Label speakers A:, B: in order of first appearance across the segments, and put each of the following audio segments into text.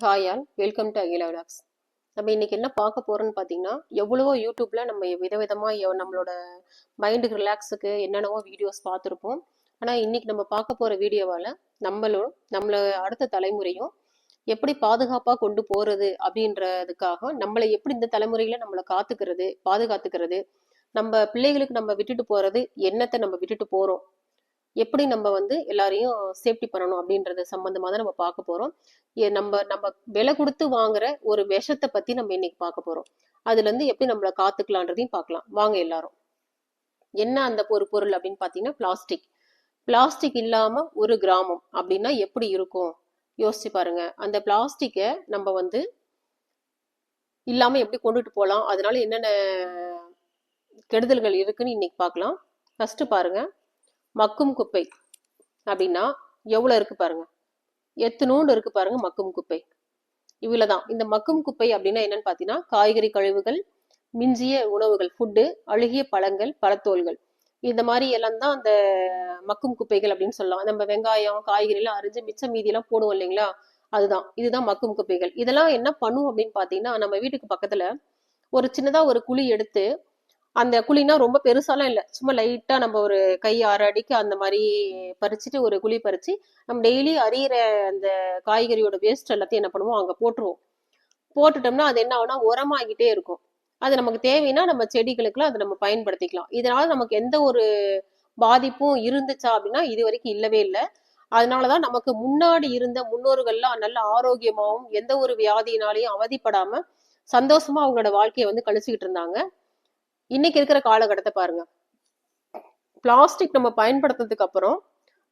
A: Hi all welcome to Akila vlogs நம்ம இன்னைக்கு என்ன பார்க்க போறோம்னு பார்த்தீங்கன்னா எவ்வளவோ யூடியூப்ல நம்ம விதவிதமாக நம்மளோட மைண்டுக்கு ரிலாக்ஸுக்கு என்னென்னவோ வீடியோஸ் பார்த்துருப்போம். ஆனால் இன்னைக்கு நம்ம பார்க்க போற வீடியோவால் நம்மளும் நம்மளை அடுத்த தலைமுறையும் எப்படி பாதுகாப்பாக கொண்டு போறது அப்படின்றதுக்காக நம்மளை எப்படி இந்த தலைமுறையில நம்மளை காத்துக்கிறது பாதுகாத்துக்கிறது நம்ம பிள்ளைகளுக்கு நம்ம விட்டுட்டு போறது என்னத்தை நம்ம விட்டுட்டு போறோம் எப்படி நம்ம வந்து எல்லாரையும் சேஃப்டி பண்ணணும் அப்படின்றது சம்மந்தமாக தான் நம்ம பார்க்க போகிறோம் ஏ- நம்ம நம்ம விலை கொடுத்து வாங்குற ஒரு விஷத்தை பற்றி நம்ம இன்னைக்கு பார்க்க போகிறோம் அதுலேருந்து எப்படி நம்மள காத்துக்கலான்றதையும் பார்க்கலாம். வாங்க எல்லாரும். என்ன அந்த ஒரு பொருள் அப்படின்னு பார்த்தீங்கன்னா பிளாஸ்டிக் பிளாஸ்டிக் இல்லாமல் ஒரு கிராமம் அப்படின்னா எப்படி இருக்கும்? யோசிச்சு பாருங்க. அந்த பிளாஸ்டிக்கை நம்ம வந்து இல்லாமல் எப்படி கொண்டுட்டு போகலாம்? அதனால என்னென்ன கெடுதல்கள் இருக்குன்னு இன்னைக்கு பார்க்கலாம். ஃபர்ஸ்ட் பாருங்க. மக்கும் குப்பை அப்படின்னா எவ்வளோ இருக்கு பாருங்க? எத்தனோண்டு இருக்கு பாருங்க மக்கும் குப்பை. இவ்வளோதான் இந்த மக்கும் குப்பை அப்படின்னா என்னன்னு பார்த்தீங்கன்னா காய்கறி கழிவுகள் மிஞ்சிய உணவுகள் ஃபுட்டு அழுகிய பழங்கள் பழத்தோல்கள். இந்த மாதிரி எல்லாம் தான் அந்த மக்கும் குப்பைகள் அப்படின்னு சொல்லலாம். நம்ம வெங்காயம் காய்கறி எல்லாம் அரிஞ்சு மிச்சம் மீதியெல்லாம் போடுவோம் இல்லைங்களா? அதுதான். இதுதான் மக்கும் குப்பைகள். இதெல்லாம் என்ன பண்ணும் அப்படின்னு பார்த்தீங்கன்னா நம்ம வீட்டுக்கு பக்கத்துல ஒரு சின்னதா ஒரு குழி எடுத்து அந்த குழினா ரொம்ப பெருசாலாம் இல்லை. சும்மா லைட்டா நம்ம ஒரு கை ஆறு அடிக்கு அந்த மாதிரி பறிச்சுட்டு ஒரு குழி பறிச்சு நம்ம டெய்லி அறியிற அந்த காய்கறியோட வேஸ்ட் எல்லாத்தையும் என்ன பண்ணுவோம்? அங்கே போட்டுருவோம். போட்டுட்டோம்னா அது என்ன ஆகும்னா உரமாகிட்டே இருக்கும். அது நமக்கு தேவைன்னா நம்ம செடிகளுக்குலாம் அதை நம்ம பயன்படுத்திக்கலாம். இதனால நமக்கு எந்த ஒரு பாதிப்பும் இருந்துச்சா அப்படின்னா இது வரைக்கும் இல்லவே இல்லை. அதனாலதான் நமக்கு முன்னாடி இருந்த முன்னோர்கள்லாம் நல்ல ஆரோக்கியமாகவும் எந்த ஒரு வியாதியினாலையும் அவதிப்படாம சந்தோஷமா அவங்களோட வாழ்க்கையை வந்து கழிச்சுக்கிட்டு இருந்தாங்க. இன்னைக்கு இருக்கிற காலகட்டத்தை பாருங்க. பிளாஸ்டிக் நம்ம பயன்படுத்தினதுக்கு அப்புறம்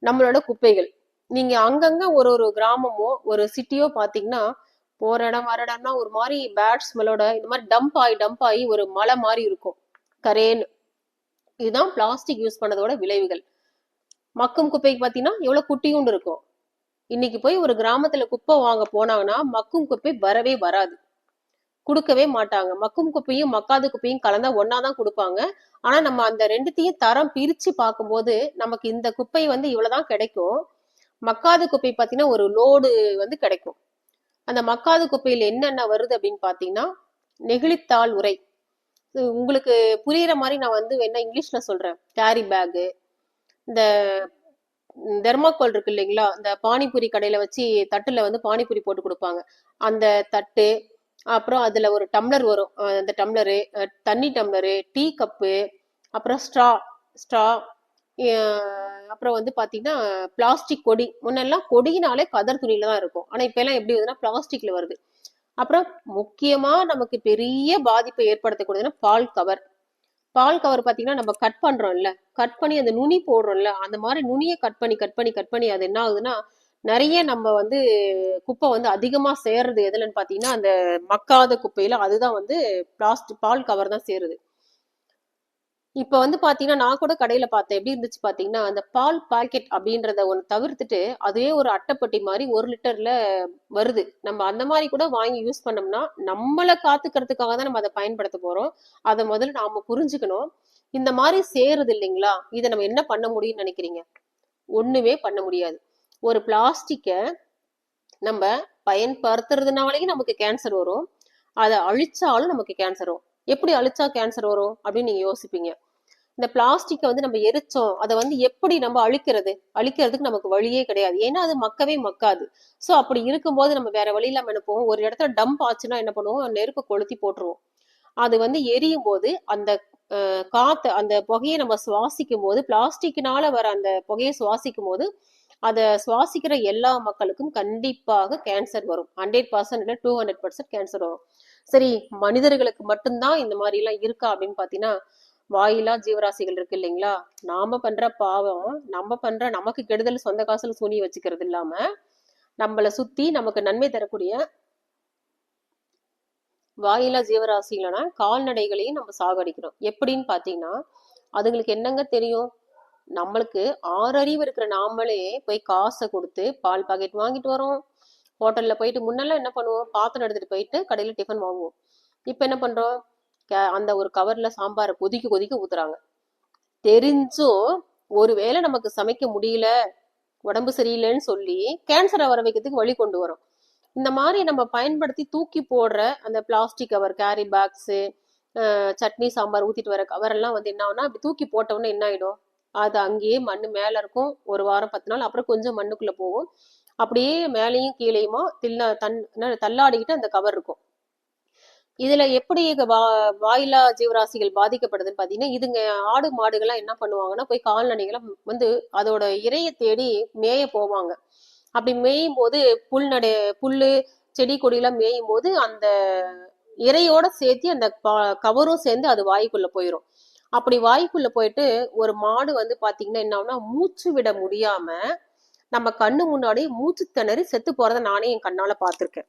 A: நம்மளோட குப்பைகள். நீங்க அங்கங்க ஒரு ஒரு கிராமமோ ஒரு சிட்டியோ பாத்தீங்கன்னா போற இடம் வர இடம்னா ஒரு மாதிரி பேட் ஸ்மெல்லோட இந்த மாதிரி டம்ப் ஆகி டம்ப் ஆகி ஒரு மலை மாதிரி இருக்கும். கரேன்னு. இதுதான் பிளாஸ்டிக் யூஸ் பண்ணதோட விளைவுகள். மக்கும் குப்பைக்கு பார்த்தீங்கன்னா எவ்வளவு குட்டியூண்டு இருக்கும். இன்னைக்கு போய் ஒரு கிராமத்துல குப்பை வாங்க போனாங்கன்னா மக்கும் குப்பை வரவே வராது. கொடுக்கவே மாட்டாங்க. மக்கும் குப்பையும் மக்காத குப்பையும் கலந்தா ஒன்னா தான் கொடுப்பாங்க. ஆனா நம்ம அந்த ரெண்டுத்தையும் தரம் பிரிச்சு பார்க்கும்போது நமக்கு இந்த குப்பை வந்து இவ்வளவுதான் கிடைக்கும். மக்காத குப்பை பாத்தீங்கன்னா ஒரு லோடு வந்து கிடைக்கும். அந்த மக்காத குப்பையில என்னென்ன வருது அப்படின்னு பாத்தீங்கன்னா நெகிழித்தாள் உரை உங்களுக்கு புரியுற மாதிரி நான் வந்து வேணா இங்கிலீஷ்ல சொல்றேன். Carry bag. இந்த தெர்மாக்கோல் இருக்கு இல்லைங்களா? இந்த பானிபூரி கடையில வச்சு தட்டுல வந்து பானிபூரி போட்டு கொடுப்பாங்க. அந்த தட்டு அப்புறம் அதுல ஒரு டம்ளர் வரும். அந்த டம்ளரு தண்ணி டம்ளரு டீ கப்பு அப்புறம் ஸ்ட்ரா ஸ்ட்ரா அப்புறம் வந்து பாத்தீங்கன்னா பிளாஸ்டிக் கொடி. முன்னெல்லாம் கொடினாலே கதர் துணியில தான் இருக்கும். ஆனா இப்ப எல்லாம் எப்படி வருதுன்னா பிளாஸ்டிக்ல வருது. அப்புறம் முக்கியமா நமக்கு பெரிய பாதிப்பை ஏற்படுத்தக்கூடியதுன்னா பால் கவர் பால் கவர் பாத்தீங்கன்னா நம்ம கட் பண்றோம்ல. கட் பண்ணி அந்த நுனி போடுறோம்ல. அந்த மாதிரி நுனியை கட் பண்ணி கட் பண்ணி கட் பண்ணி அது என்ன ஆகுதுன்னா நிறைய நம்ம வந்து குப்பை வந்து அதிகமா சேர்றது எதுலன்னு பாத்தீங்கன்னா அந்த மக்காத குப்பையில அதுதான் வந்து பிளாஸ்டிக் பால் கவர் தான் சேருது. இப்ப வந்து பாத்தீங்கன்னா நான் கூட கடையில பார்த்தேன். எப்படி இருந்துச்சு பாத்தீங்கன்னா அந்த பால் பாக்கெட் அப்படின்றத ஒன்று தவிர்த்துட்டு அதே ஒரு அட்டைப்பட்டி மாதிரி ஒரு லிட்டர்ல வருது. நம்ம அந்த மாதிரி கூட வாங்கி யூஸ் பண்ணோம்னா நம்மளை காத்துக்கிறதுக்காக தான் நம்ம அதை பயன்படுத்த போறோம். அதை முதல்ல நாம புரிஞ்சுக்கணும். இந்த மாதிரி சேருது இல்லைங்களா? இதை நம்ம என்ன பண்ண முடியும்னு நினைக்கிறீங்க? ஒண்ணுமே பண்ண முடியாது. ஒரு பிளாஸ்டிக்கை நம்ம பயன்படுத்துறதுனாலேயும் நமக்கு கேன்சர் வரும். அதை அழிச்சாலும் நமக்கு கேன்சர் வரும். எப்படி அழிச்சா கேன்சர் வரும் அப்படின்னு நீங்க யோசிப்பீங்க. இந்த பிளாஸ்டிக்கை வந்து நம்ம எரிச்சோம். அதை வந்து எப்படி நம்ம அழிக்கிறது? அழிக்கிறதுக்கு நமக்கு வழியே கிடையாது. ஏன்னா அது மக்கவே மக்காது. சோ அப்படி இருக்கும்போது நம்ம வேற வழி இல்லாமல் என்ன போவோம் ஒரு இடத்துல டம்ப் ஆச்சுன்னா என்ன பண்ணுவோம்? நெருப்பு கொளுத்தி போட்டுருவோம். அது வந்து எரியும் போது அந்த அஹ், காத்து அந்த புகையை நம்ம சுவாசிக்கும் போது பிளாஸ்டிக்னால வர அந்த புகையை சுவாசிக்கும் போது அதை சுவாசிக்கிற எல்லா மக்களுக்கும் கண்டிப்பாக கேன்சர் வரும். ஹண்ட்ரட் பர்சன்ட் இல்லை டூ ஹண்ட்ரட் பர்சன்ட் கேன்சர் வரும். சரி மனிதர்களுக்கு மட்டும்தான் இந்த மாதிரி எல்லாம் இருக்கா அப்படின்னு பாத்தீங்கன்னா வாயிலா ஜீவராசிகள் இருக்கு இல்லைங்களா? நாம பண்ற பாவம் நம்ம பண்ற நமக்கு கெடுதல் சொந்த காசுல சூனி வச்சுக்கிறது இல்லாம நம்மளை சுத்தி நமக்கு நன்மை தரக்கூடிய வாயிலா ஜீவராசிகளனா கால்நடைகளையும் நம்ம சாகடிக்கிறோம். எப்படின்னு பாத்தீங்கன்னா அதுங்களுக்கு என்னங்க தெரியும்? நம்மளுக்கு ஆறறிவு இருக்கிற நாமளே போய் காசை கொடுத்து பால் பாக்கெட் வாங்கிட்டு வரோம். ஹோட்டல்ல போயிட்டு முன்னெல்லாம் என்ன பண்ணுவோம்? பாத்திரம் எடுத்துட்டு போயிட்டு கடையில டிஃபன் வாங்குவோம். இப்ப என்ன பண்றோம்? கே- அந்த ஒரு கவர்ல சாம்பாரை கொதிக்க கொதிக்க ஊத்துறாங்க. தெரிஞ்சும் ஒருவேளை நமக்கு சமைக்க முடியல உடம்பு சரியில்லைன்னு சொல்லி கேன்சரை வர வைக்கிறதுக்கு வழி கொண்டு வரும். இந்த மாதிரி நம்ம பயன்படுத்தி தூக்கி போடுற அந்த plastic cover carry bags chutney sambar ஊத்திட்டு வர கவர் எல்லாம் வந்து என்ன ஆகுனா அப்படி தூக்கி போட்டோன்னே என்ன ஆயிடும்? அது அங்கேயே மண் மேலே இருக்கும். ஒரு வாரம் பத்து நாள். அப்புறம் கொஞ்சம் மண்ணுக்குள்ளே போகும். அப்படியே மேலேயும் கீழேயுமா தில்ல தன் தள்ளாடிக்கிட்டு அந்த கவர் இருக்கும். இதுல எப்படி வா- வாயிலா ஜீவராசிகள் பாதிக்கப்படுதுன்னு பாத்தீங்கன்னா இதுங்க ஆடு மாடுகள்லாம் என்ன பண்ணுவாங்கன்னா போய் கால்நடைகளை வந்து அதோட இறைய தேடி மேய போவாங்க. அப்படி மேயும் போது புல் நடை புல்லு செடி கொடியெல்லாம் மேயும் போது அந்த இறையோட சேர்த்து அந்த கவரும் சேர்ந்து அது வாய்க்குள்ள போயிடும் அப்படி வாய்க்குள்ள போயிட்டு ஒரு மாடு வந்து பாத்தீங்கன்னா என்ன ஆகும்னா மூச்சு விட முடியாம நம்ம கண்ணு முன்னாடி மூச்சு திணறி செத்து போறத நானே என் கண்ணால பாத்திருக்கேன்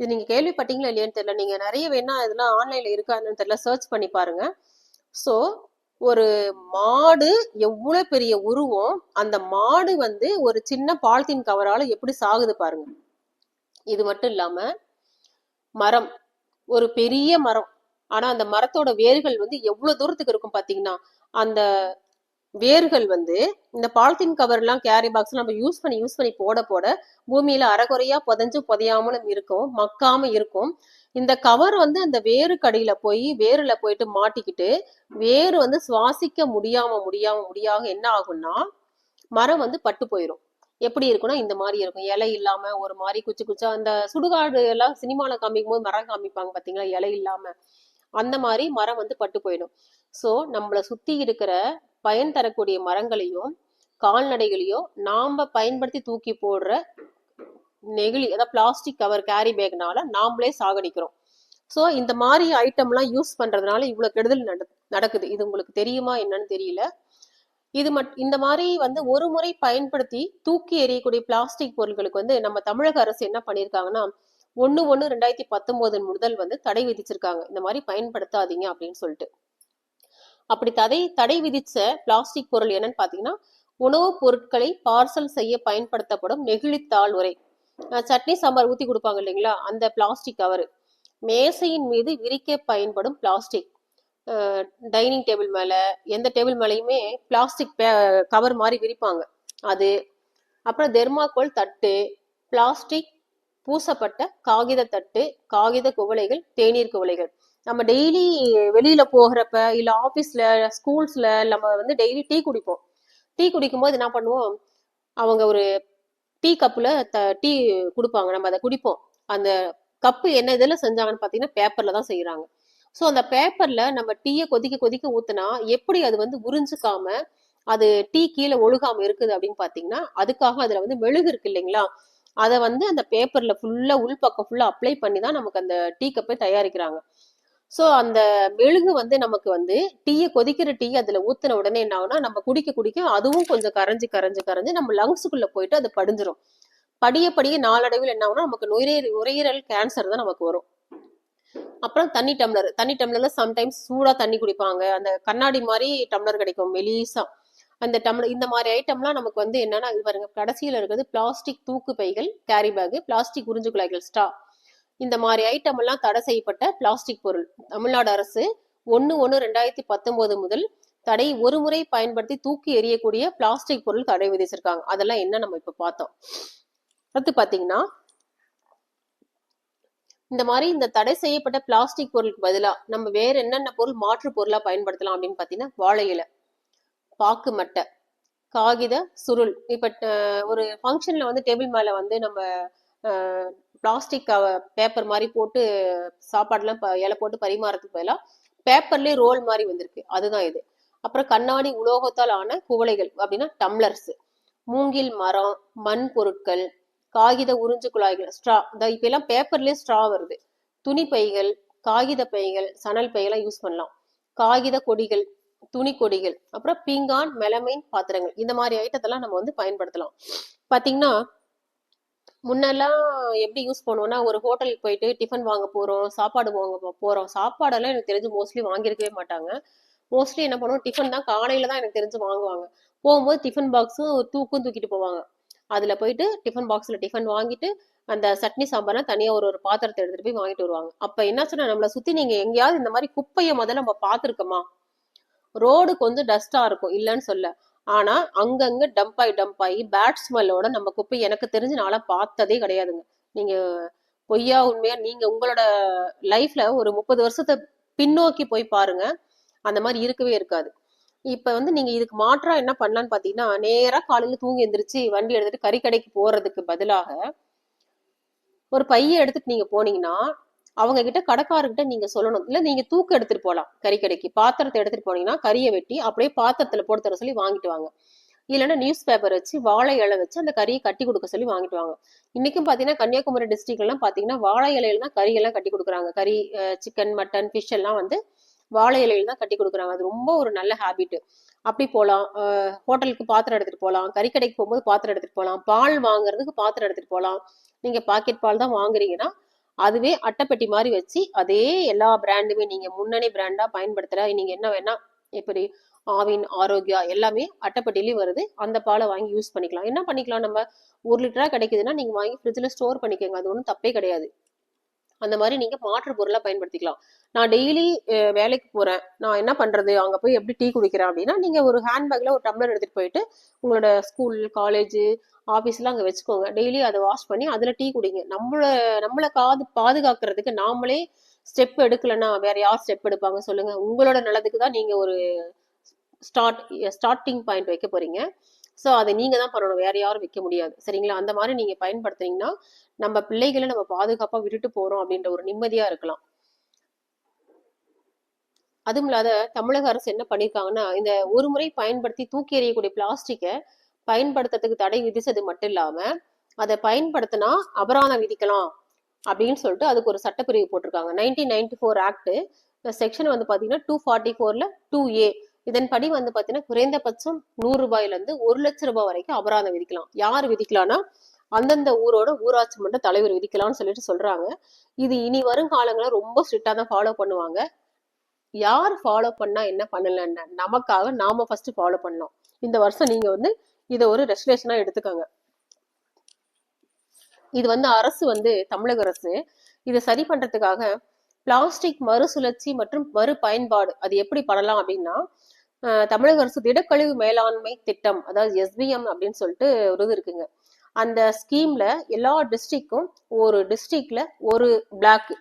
A: இது நீங்க கேள்விப்பட்டீங்களா இல்லையான்னு தெரியல. நீங்க நிறைய வேணா இதெல்லாம் ஆன்லைன்ல இருக்கான்னு தெரியல. சர்ச் பண்ணி பாருங்க. சோ ஒரு மாடு எவ்வளவு பெரிய உருவம் அந்த மாடு வந்து ஒரு சின்ன பாலித்தீன் கவரால எப்படி சாகுது பாருங்க. இது மட்டும் இல்லாம மரம் ஒரு பெரிய மரம். ஆனா அந்த மரத்தோட வேர்கள் வந்து எவ்வளவு தூரத்துக்கு இருக்கும் பாத்தீங்கன்னா அந்த வேர்கள் வந்து இந்த பாலித்தீன் கவர் எல்லாம் கேரி பாக்ஸ் நம்ம யூஸ் பண்ணி யூஸ் பண்ணி போட போட பூமியில அறகுறையா புதஞ்சு புதையாமலும் இருக்கும் மக்காம இருக்கும். இந்த கவர் வந்து அந்த வேறு கடியில போய் வேருல போயிட்டு மாட்டிக்கிட்டு வேர் வந்து சுவாசிக்க முடியாம முடியாம முடியாம என்ன ஆகும்னா மரம் வந்து பட்டு போயிடும் எப்படி இருக்கும்னா இந்த மாதிரி இருக்கும். இலை இல்லாம ஒரு மாதிரி குச்சி குச்சா அந்த சுடுகாடு எல்லாம் சினிமால காமிக்கும் போது மரம் காமிப்பாங்க பாத்தீங்களா? இலை இல்லாம. அந்த மாதிரி மரம் வந்து பட்டு போயிடும். சோ நம்மள சுத்தி இருக்கிற பயன் தரக்கூடிய மரங்களையும் கால்நடைகளையும் நாம் பயன்படுத்தி தூக்கி போடுற நெகிழி அதாவது பிளாஸ்டிக் கவர் கேரி பேக்னால நாமளே சாகடிக்கிறோம். சோ இந்த மாதிரி ஐட்டம்லாம் யூஸ் பண்றதுனால இவ்வளவு கெடுதல் நட நடக்குது. இது உங்களுக்கு தெரியுமா என்னன்னு தெரியல. இது மட் இந்த மாதிரி வந்து ஒரு முறை பயன்படுத்தி தூக்கி எறியக்கூடிய பிளாஸ்டிக் பொருட்களுக்கு வந்து நம்ம தமிழக அரசு என்ன பண்ணியிருக்காங்கன்னா ஒன்று ஒன்று ரெண்டாயிரத்தி பத்தொன்பது முதல் வந்து தடை விதிச்சிருக்காங்க. இந்த மாதிரி பயன்படுத்தாதீங்க அப்படின்னு சொல்லிட்டு. அப்படி தடை தடை விதிச்ச பிளாஸ்டிக் பொருள் என்னன்னு பாத்தீங்கன்னா உணவுப் பொருட்களை பார்சல் செய்ய பயன்படுத்தப்படும் நெகிழித்தாள் உரை சட்னி சாம்பார் ஊற்றி கொடுப்பாங்க இல்லைங்களா? அந்த பிளாஸ்டிக் கவர். மேசையின் மீது விரிக்க பயன்படும் பிளாஸ்டிக். டைனிங் டேபிள் மேல எந்த டேபிள் மேலயுமே பிளாஸ்டிக் கவர் மாதிரி விரிப்பாங்க. அது அப்புறம் தெர்மாக்கோல் தட்டு பிளாஸ்டிக் பூசப்பட்ட காகித தட்டு காகித குவளைகள் தேநீர் குவளைகள். நம்ம டெய்லி வெளியில போகிறப்ப இல்ல ஆபீஸ்ல ஸ்கூல்ஸ்ல நம்ம வந்து டெய்லி டீ குடிப்போம். டீ குடிக்கும்போது என்ன பண்ணுவோம்? அவங்க ஒரு டீ கப்புல டீ கொடுப்பாங்க. நம்ம அதை குடிப்போம். அந்த கப்பு என்ன இதில் செஞ்சாங்கன்னு பார்த்தீங்கன்னா பேப்பர்ல தான் செய்யறாங்க ஸோ அந்த பேப்பர்ல நம்ம டீயை கொதிக்க கொதிக்க ஊத்துனா எப்படி அது வந்து உறிஞ்சுக்காம அது டீ கீழே ஒழுகாம இருக்குது அப்படின்னு பாத்தீங்கன்னா அதுக்காக அதுல வந்து மெழுகு இருக்கு இல்லைங்களா? அதை வந்து அந்த பேப்பர்ல ஃபுல்லா உள்பக்கம் ஃபுல்லா அப்ளை பண்ணி தான் நமக்கு அந்த டீ கப்பை தயாரிக்கிறாங்க. ஸோ அந்த மெழுகு வந்து நமக்கு வந்து டீயை கொதிக்கிற டீ அதில் ஊத்துன உடனே என்ன ஆகுனா நம்ம குடிக்க குடிக்க அதுவும் கொஞ்சம் கரைஞ்சி கரைஞ்சி கரைஞ்சி நம்ம லங்ஸுக்குள்ளே போயிட்டு அது படிஞ்சிரும். படிய படிய நாளடைவில் என்ன ஆகுனா நமக்கு நுரையீரல் நுரையீரல் கேன்சர் தான் நமக்கு வரும். அப்புறம் தண்ணி டம்ளர் தண்ணி டம்ளர்ல சம்டைம்ஸ் சூடாக தண்ணி குடிப்பாங்க. அந்த கண்ணாடி மாதிரி டம்ளர் கிடைக்கும் மெலிசா. அந்த டம்ளர் இந்த மாதிரி ஐட்டம்லாம் நமக்கு வந்து என்னன்னா இது பாருங்க கடைசியில் இருக்கிறது பிளாஸ்டிக் தூக்கு பைகள் கேரி பேக் பிளாஸ்டிக் உறிஞ்சு குழாய்கள் ஸ்டா இந்த மாதிரி ஐட்டம் எல்லாம் தடை செய்யப்பட்ட பிளாஸ்டிக் பொருள். தமிழ்நாடு அரசு ஒன்று ஒன்று ரெண்டாயிரத்தி பத்தொன்பது முதல் தடை ஒரு முறை பயன்படுத்தி தூக்கி எறியக்கூடிய பிளாஸ்டிக் பொருள் தடை விதிச்சிருக்காங்க. அதெல்லாம் என்ன நம்ம இப்ப பார்த்தோம்? அடுத்து பாத்தீங்கன்னா இந்த மாதிரி இந்த தடை செய்யப்பட்ட பிளாஸ்டிக் பொருளுக்கு பதிலாக நம்ம வேற என்னென்ன பொருள் மாற்று பொருளா பயன்படுத்தலாம் அப்படின்னு பாத்தீங்கன்னா வாழை இலை. பாக்கு மட்டை காகித சுருள். இப்ப ஒரு ஃபங்க்ஷன்ல வந்து டேபிள் மேல வந்து நம்ம பிளாஸ்டிக் பேப்பர் மாதிரி போட்டு சாப்பாடுலாம் ப- இலை போட்டு பரிமாறதுக்கு பதிலாக பேப்பர்லயே ரோல் மாதிரி வந்திருக்கு. அதுதான் இது. அப்புறம் கண்ணாடி உலோகத்தால் ஆன குவளைகள் அப்படின்னா டம்ளர்ஸ் மூங்கில் மரம் மண் பொருட்கள் காகித உறிஞ்சு குழாய்கள் ஸ்ட்ரா இந்த இப்ப எல்லாம் பேப்பர்லேயே ஸ்ட்ரா வருது. துணி பைகள் காகித பைகள் சணல் பையெல்லாம் யூஸ் பண்ணலாம். காகித கொடிகள் துணி கொடிகள் அப்புறம் பீங்கான் மெலமைன் பாத்திரங்கள் இந்த மாதிரி ஐட்டத்தெல்லாம் நம்ம வந்து பயன்படுத்தலாம். பாத்தீங்கன்னா முன்னெல்லாம் எப்படி யூஸ் பண்ணுவோம்னா ஒரு ஹோட்டலுக்கு போயிட்டு டிஃபன் வாங்க போறோம் சாப்பாடு வாங்க போறோம். சாப்பாடெல்லாம் எனக்கு தெரிஞ்சு மோஸ்ட்லி வாங்கியிருக்கவே மாட்டாங்க. மோஸ்ட்லி என்ன பண்ணுவோம் டிஃபன் தான் காலையில தான் எனக்கு தெரிஞ்சு வாங்குவாங்க. போகும்போது டிஃபன் பாக்ஸும் தூக்கும் தூக்கிட்டு போவாங்க. அதுல போயிட்டு டிஃபன் பாக்ஸ்ல டிஃபன் வாங்கிட்டு அந்த சட்னி சாம்பார்லாம் தனியா ஒரு ஒரு பாத்திரத்தை எடுத்துட்டு போய் வாங்கிட்டு வருவாங்க. அப்ப என்ன சொன்னா நம்மள சுத்தி நீங்க எங்கேயாவது இந்த மாதிரி குப்பையை முதல்ல நம்ம பாத்துருக்கோமா ரோடு கொஞ்சம் டஸ்டா இருக்கும். இல்லைன்னு சொல்ல. ஆனா அங்கங்க டம்ப் ஆகி டம்ப் ஆகி பேட் ஸ்மெல்லோட நம்ம குப்பை எனக்கு தெரிஞ்சு நான்லாம் பார்த்ததே கிடையாதுங்க. நீங்க பொய்யா உண்மையா நீங்க உங்களோட லைஃப்ல ஒரு முப்பது வருஷத்தை பின்னோக்கி போய் பாருங்க. அந்த மாதிரி இருக்கவே இருக்காது. இப்ப வந்து நீங்க இதுக்கு மாற்றா என்ன பண்ணலான்னு பாத்தீங்கன்னா நேரா காலையில தூங்கி எந்திரிச்சு வண்டி எடுத்துட்டு கறிக்கடைக்கு போறதுக்கு பதிலாக ஒரு பைய எடுத்துட்டு நீங்க போனீங்கன்னா அவங்க கிட்ட கடைக்காரர்கிட்ட நீங்க சொல்லணும். இல்ல நீங்க தூக்கு எடுத்துட்டு போகலாம் கறி கடைக்கு பாத்திரத்தை எடுத்துட்டு போனீங்கன்னா கறியை வெட்டி அப்படியே பாத்திரத்துல போட்டு தர சொல்லி வாங்கிட்டு வாங்க. இல்லைன்னா நியூஸ் பேப்பர் வச்சு வாழை இலை வச்சு அந்த கறியை கட்டி கொடுக்க சொல்லி வாங்கிட்டு வாங்க. இன்னைக்கும் பாத்தீங்கன்னா கன்னியாகுமரி டிஸ்ட்ரிக்ட்லாம் பாத்தீங்கன்னா வாழை இலையில தான் கறி எல்லாம் கட்டி கொடுக்குறாங்க. கறி சிக்கன் மட்டன் ஃபிஷ் எல்லாம் வந்து வாழை இலையில தான் கட்டி கொடுக்குறாங்க. அது ரொம்ப ஒரு நல்ல ஹேபிட் அப்படி போகலாம் ஹோட்டலுக்கு பாத்திரம் எடுத்துட்டு போகலாம் கறிக்கடைக்கு போகும்போது பாத்திரம் எடுத்துட்டு போகலாம் பால் வாங்குறதுக்கு பாத்திரம் எடுத்துட்டு போகலாம் நீங்க பாக்கெட் பால் தான் வாங்குறீங்கன்னா அதுவே அட்டைப்பெட்டி மாதிரி வச்சு அதே எல்லா பிராண்டுமே நீங்க முன்னணி பிராண்டா பயன்படுத்துற நீங்க என்ன வேணா இப்படி ஆவின் ஆரோக்கியா எல்லாமே அட்டைப்பட்டிலையும் வருது. அந்த பாலை வாங்கி யூஸ் பண்ணிக்கலாம். என்ன பண்ணிக்கலாம் நம்ம? ஒரு லிட்டரா கிடைக்குதுன்னா நீங்க வாங்கி ஃப்ரிட்ஜில் ஸ்டோர் பண்ணிக்கோங்க. அது ஒன்றும் தப்பே கிடையாது. அந்த மாதிரி நீங்க மாற்று பொருளை பயன்படுத்திக்கலாம். நான் டெய்லி வேலைக்கு போறேன். நான் என்ன பண்றது? அங்க போய் எப்படி டீ குடிக்கிறேன் அப்படின்னா நீங்க ஒரு ஹேண்ட்பேக்ல ஒரு டம்ளர் எடுத்துட்டு போயிட்டு உங்களோட ஸ்கூல் காலேஜ் ஆஃபீஸ்லாம் அங்கே வச்சுக்கோங்க. டெய்லி அதை வாஷ் பண்ணி அதில் டீ குடிங்க. நம்மள நம்மளை காது பாதுகாக்கிறதுக்கு நாமளே ஸ்டெப் எடுக்கலன்னா வேற யார் ஸ்டெப் எடுப்பாங்க சொல்லுங்க. உங்களோட நல்லதுக்கு தான் நீங்க ஒரு ஸ்டார்ட் ஸ்டார்டிங் பாயிண்ட் வைக்க போறீங்க. ஸோ அதை நீங்க தான் பண்ணணும். வேற யாரும் வைக்க முடியாது. சரிங்களா? அந்த மாதிரி நீங்க பயன்படுத்துனீங்கன்னா நம்ம பிள்ளைகளை நம்ம பாதுகாப்பாக விட்டுட்டு போறோம் அப்படின்ற ஒரு நிம்மதியா இருக்கலாம். அதுவும் இல்லாத தமிழக அரசு என்ன பண்ணியிருக்காங்கன்னா இந்த ஒரு முறை பயன்படுத்தி தூக்கி எறியக்கூடிய பிளாஸ்டிக்கை பயன்படுத்துறதுக்கு தடை விதிச்சது மட்டும் இல்லாம அதை பயன்படுத்தினா அபராதம் விதிக்கலாம் அப்படின்னு சொல்லிட்டு அதுக்கு ஒரு சட்டப்பிரிவு போட்டிருக்காங்க. Nineteen ninety four act section வந்து பார்த்தீங்கன்னா டூ ஃபார்ட்டி ஃபோர்ல டூ ஏ இதன்படி வந்து பாத்தீங்கன்னா குறைந்தபட்சம் நூறு ரூபாயில இருந்து ஒரு லட்சம் ரூபாய் வரைக்கும் அபராதம் விதிக்கலாம். யார் விதிக்கலாம்னா அந்தந்த ஊரோட ஊராட்சி மன்ற தலைவர் விதிக்கலாம்னு சொல்லிட்டு சொல்றாங்க. இது இனி வரும் காலங்களில் ரொம்ப ஸ்ட்ரிக்டா தான் ஃபாலோ பண்ணுவாங்க. யார் ஃபாலோ பண்ணா என்ன பண்ணலன்னு நமக்காக நாம ஃபர்ஸ்ட் ஃபாலோ பண்ணலாம் இந்த வருஷம் நீங்க வந்து இதை ஒரு ரெஸ்ட்ரேஷனா எடுத்துக்கோங்க. இது வந்து அரசு வந்து தமிழக அரசு இதை சரி பண்றதுக்காக பிளாஸ்டிக் மறுசுழற்சி மற்றும் மறு பயன்பாடு அது எப்படி பண்ணலாம் அப்படின்னா தமிழக அரசு திடக்கழிவு மேலாண்மை திட்டம் அதாவது எஸ்பிஎம் அப்படின்னு சொல்லிட்டு ஒரு இது இருக்குங்க. அந்த ஸ்கீம்ல எல்லா டிஸ்ட்ரிக்டும் ஒரு டிஸ்ட்ரிக்ட்ல ஒரு பிளாக்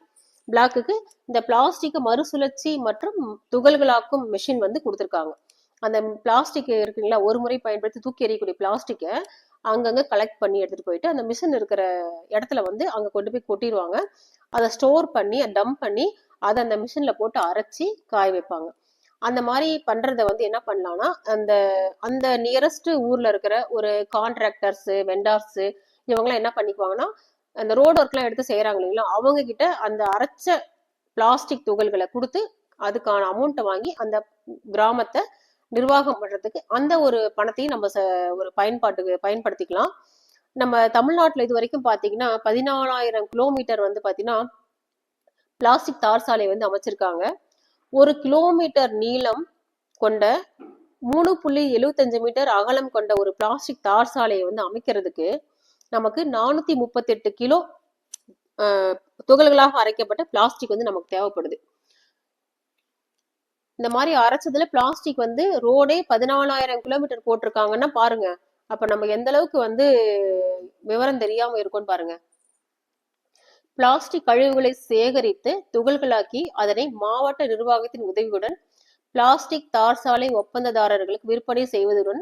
A: பிளாக்குக்கு இந்த பிளாஸ்டிக் மறுசுழற்சி மற்றும் துகள்களாக்கும் மிஷின் வந்து கொடுத்துருக்காங்க. அந்த பிளாஸ்டிக் இருக்குங்களா ஒரு முறை பயன்படுத்தி தூக்கி எறியக்கூடிய பிளாஸ்டிக்கை அங்கங்க கலெக்ட் பண்ணி எடுத்துட்டு போயிட்டு அந்த மிஷின் இருக்கிற இடத்துல வந்து அங்க கொண்டு போய் கொட்டிடுவாங்க. அதை ஸ்டோர் பண்ணி டம்ப் பண்ணி அதை அந்த மிஷின்ல போட்டு அரைச்சி காய வைப்பாங்க. அந்த மாதிரி பண்றத வந்து என்ன பண்ணலாம்னா அந்த அந்த நியரஸ்ட் ஊர்ல இருக்கிற ஒரு கான்ட்ராக்டர்ஸ் வெண்டார்ஸ் இவங்கெல்லாம் என்ன பண்ணிக்குவாங்கன்னா அந்த ரோடு ஒர்க்லாம் எடுத்து செய்யறாங்க இல்லைங்களா? அவங்க கிட்ட அந்த அரைச்ச பிளாஸ்டிக் துகள்களை கொடுத்து அதுக்கான அமௌண்ட்டை வாங்கி அந்த கிராமத்தை நிர்வாகம் பண்றதுக்கு அந்த ஒரு பணத்தையும் நம்ம ஒரு பயன்பாட்டுக்கு பயன்படுத்திக்கலாம். நம்ம தமிழ்நாட்டில் இது வரைக்கும் பார்த்தீங்கன்னா பதினாலாயிரம் கிலோமீட்டர் வந்து பார்த்தீங்கன்னா பிளாஸ்டிக் தார் சாலை வந்து அமைச்சிருக்காங்க. ஒரு கிலோமீட்டர் நீளம் கொண்ட மூணு புள்ளி எழுவத்தஞ்சு மீட்டர் அகலம் கொண்ட ஒரு பிளாஸ்டிக் தார் சாலையை வந்து அமைக்கிறதுக்கு நமக்கு நானூத்தி முப்பத்தெட்டு கிலோ துகள்களாக அரைக்கப்பட்ட பிளாஸ்டிக் வந்து நமக்கு தேவைப்படுது. இந்த மாதிரி அரைச்சதுல பிளாஸ்டிக் வந்து ரோடே பதினாலாயிரம் கிலோமீட்டர் போட்டிருக்காங்கன்னா பாருங்க. அப்ப நம்ம எந்த அளவுக்கு வந்து விவரம் தெரியாம இருக்கோம்னு பாருங்க. பிளாஸ்டிக் கழிவுகளை சேகரித்து துகள்களாக்கி அதனை மாவட்ட நிர்வாகத்தின் உதவியுடன் பிளாஸ்டிக் தார் சாலை ஒப்பந்ததாரர்களுக்கு விற்பனை செய்வதுடன்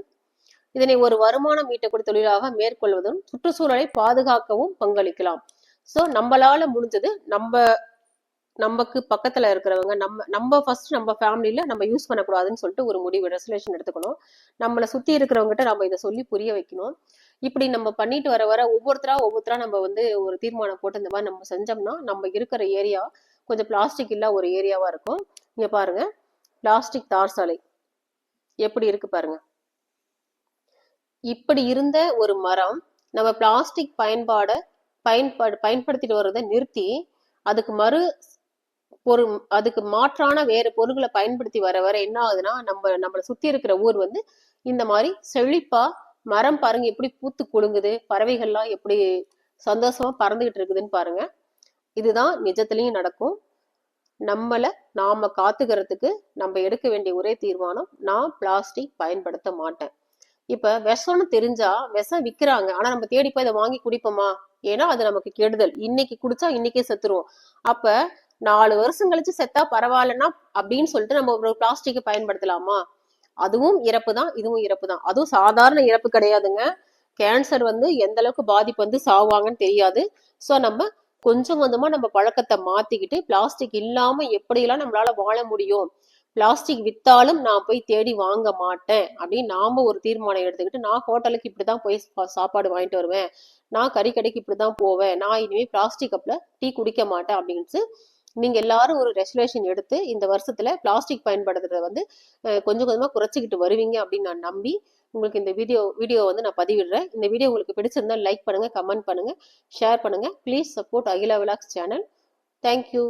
A: இதனை ஒரு வருமானம் ஈட்டக்கூடிய தொழிலாக மேற்கொள்வதும் சுற்றுச்சூழலை பாதுகாக்கவும் பங்களிக்கலாம். ஸோ நம்மளால முடிஞ்சது நம்ம நமக்கு பக்கத்துல இருக்கிறவங்க நம்ம நம்ம ஃபர்ஸ்ட் நம்ம ஃபேமிலியில நம்ம யூஸ் பண்ணக்கூடாதுன்னு சொல்லிட்டு ஒரு முடிவு ரெசல்யூஷன் எடுத்துக்கணும். நம்மளை சுத்தி இருக்கிறவங்ககிட்ட நம்ம இதை சொல்லி புரிய வைக்கணும். இப்படி நம்ம பண்ணிட்டு வர வர ஒவ்வொருத்தரா ஒவ்வொருத்தரா நம்ம வந்து ஒரு தீர்மானம் போட்டு இந்த மாதிரி நம்ம செஞ்சோம்னா நம்ம இருக்கிற ஏரியா கொஞ்சம் பிளாஸ்டிக் இல்லா ஒரு ஏரியாவா இருக்கும். இங்க பாருங்க. பிளாஸ்டிக் தார் சாலை. எப்படி இருக்கு பாருங்க. இப்படி இருந்த ஒரு மரம் நம்ம பிளாஸ்டிக் பயன்பாட பயன்படு பயன்படுத்திட்டு வர்றதை நிறுத்தி அதுக்கு மறு ஒரு அதுக்கு மாற்றான வேற பொருட்களை பயன்படுத்தி வர வர என்ன ஆகுதுன்னா நம்ம நம்மளை சுத்தி இருக்கிற ஊர் வந்து இந்த மாதிரி செழிப்பா மரம் பாருங்க எப்படி பூத்து குலுங்குது பறவைகள்லாம் எப்படி சந்தோஷமா பறந்துகிட்டு இருக்குதுன்னு பாருங்க. இதுதான் நிஜத்திலையும் நடக்கும். நம்மளை நாம காத்துக்கிறதுக்கு நம்ம எடுக்க வேண்டிய ஒரே தீர்மானம் நான் பிளாஸ்டிக் பயன்படுத்த மாட்டேன். இப்ப விஷம்னு தெரிஞ்சா விஷம் விக்கிறாங்க. ஆனா நம்ம தேடி போய் இதை வாங்கி குடிப்போமா? ஏன்னா அது நமக்கு கெடுதல். இன்னைக்கு குடிச்சா இன்னைக்கே செத்துருவோம். அப்ப நாலு வருஷம் கழிச்சு செத்தா பரவாயில்லன்னா அப்படின்னு சொல்லிட்டு நம்ம ஒரு பிளாஸ்டிக்கை பயன்படுத்தலாமா? அதுவும் இறப்பு தான் இதுவும் இறப்பு தான் அதுவும் சாதாரண இறப்பு கிடையாதுங்க. கேன்சர் வந்து எந்த அளவுக்கு பாதிப்பு வந்து சாவாங்கன்னு தெரியாது. ஸோ நம்ம கொஞ்சம் கொஞ்சமா நம்ம பழக்கத்தை மாத்திக்கிட்டு பிளாஸ்டிக் இல்லாம எப்படியெல்லாம் நம்மளால வாழ முடியும்? பிளாஸ்டிக் வித்தாலும் நான் போய் தேடி வாங்க மாட்டேன். அப்படின்னு நாம ஒரு தீர்மானம் எடுத்துக்கிட்டு நான் ஹோட்டலுக்கு இப்படிதான் போய் சா- சாப்பாடு வாங்கிட்டு வருவேன். நான் கறி கடைக்கு இப்படிதான் போவேன். நான் இனிமே பிளாஸ்டிக் கப்ல டீ குடிக்க மாட்டேன் அப்படின்ட்டு நீங்க எல்லாரும் ஒரு ரெசல்யூஷன் எடுத்து இந்த வருஷத்துல பிளாஸ்டிக் பயன்படுத்துறத வந்து கொஞ்சம் கொஞ்சமா குறைச்சிக்கிட்டு வருவீங்க அப்படின்னு நான் நம்பி உங்களுக்கு இந்த வீடியோ வீடியோ வந்து நான் பதிவிடுறேன். இந்த வீடியோ உங்களுக்கு பிடிச்சிருந்தா லைக் பண்ணுங்க கமெண்ட் பண்ணுங்க ஷேர் பண்ணுங்க. Please support Akila vlogs channel thank you